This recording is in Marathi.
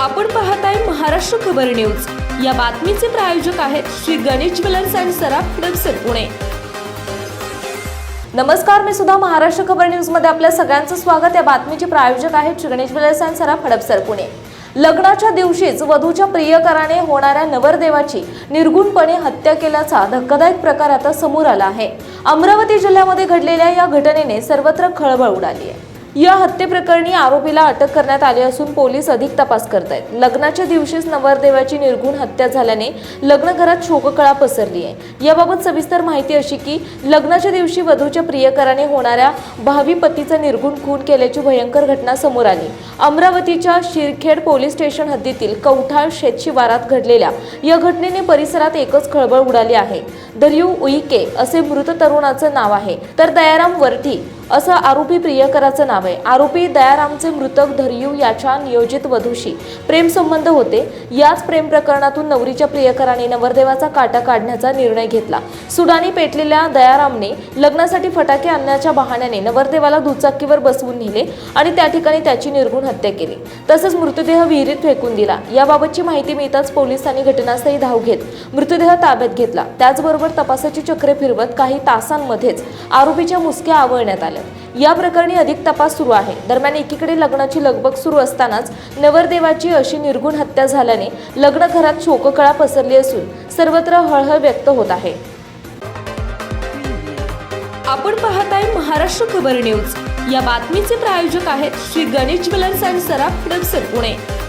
आपण पाहताय महाराष्ट्र खबर न्यूज. या बातमीचे प्रायोजक आहेत श्री गणेश ज्वेलर्स अँड सराफ हडपसर पुणे. नमस्कार मी सुद्धा महाराष्ट्र खबर न्यूजमध्ये आपल्या सगळ्यांचं स्वागत. या बातमीचे प्रायोजक आहेत श्री गणेश ज्वेलर्स अँड सराफ हडपसर पुणे. लग्नाच्या दिवशीच वधूच्या प्रियकराने होणाऱ्या नवरदेवाची निर्गुणपणे हत्या केल्याचा धक्कादायक प्रकार आता समोर आला आहे. अमरावती जिल्ह्यामध्ये घडलेल्या या घटनेने सर्वत्र खळबळ उडाली आहे. या हत्येप्रकरणी आरोपीला अटक करण्यात आली असून पोलीस अधिक तपास करत आहेत लग्नाच्या दिवशीच नवरदेवाची निर्गुण हत्या झाल्याने लग्न घरात शोककळा पसरली आहे. याबाबत सविस्तर माहिती अशी की लग्नाच्या दिवशी वधूच्या प्रियकराने होणाऱ्या भावी पतीचा निर्गुण खून केल्याची भयंकर घटना समोर आली. अमरावतीच्या शिरखेड पोलीस स्टेशन हद्दीतील कवठाळ शेतशिवारात घडलेल्या या घटनेने परिसरात एकच खळबळ उडाली आहे. दर्यू उईके असे मृत तरुणाचं नाव आहे. तर दयाराम वरठी असं आरोपी प्रियकराचं नाव आहे. आरोपी दयारामचे मृतक धरियू याच्या नियोजित वधूशी प्रेमसंबंध होते. याच प्रेम प्रकरणातून नवरीच्या प्रियकराने नवरदेवाचा काटा काढण्याचा निर्णय घेतला. सुडानी पेटलेल्या दयारामने लग्नासाठी फटाके आणण्याच्या बहाण्याने नवरदेवाला दुचाकीवर बसवून नेले आणि त्या ठिकाणी त्याची निर्गुण हत्या केली. तसंच मृतदेह विहिरीत फेकून दिला. याबाबतची माहिती मिळताच पोलिसांनी घटनास्थळी धाव घेत मृतदेह ताब्यात घेतला. त्याचबरोबर तपासाची चक्रे फिरवत काही तासांमध्येच आरोपीच्या मुसक्या आवळण्यात आल्या. या प्रकरणी अधिक तपास सुरू आहे. दरम्यान एकीकडे लग्नाची लगबग सुरू असतानाच नवरदेवाची अशी निर्गुण हत्या झाल्याने लग्न घरात शोककळा पसरली असून सर्वत्र हळहळ व्यक्त होत आहे. आपण पाहत आहे महाराष्ट्र खबर न्यूज. या बातमीचे प्रायोजक आहेत Shri Ganesh jewellers and Saraf Hadapsar Pune.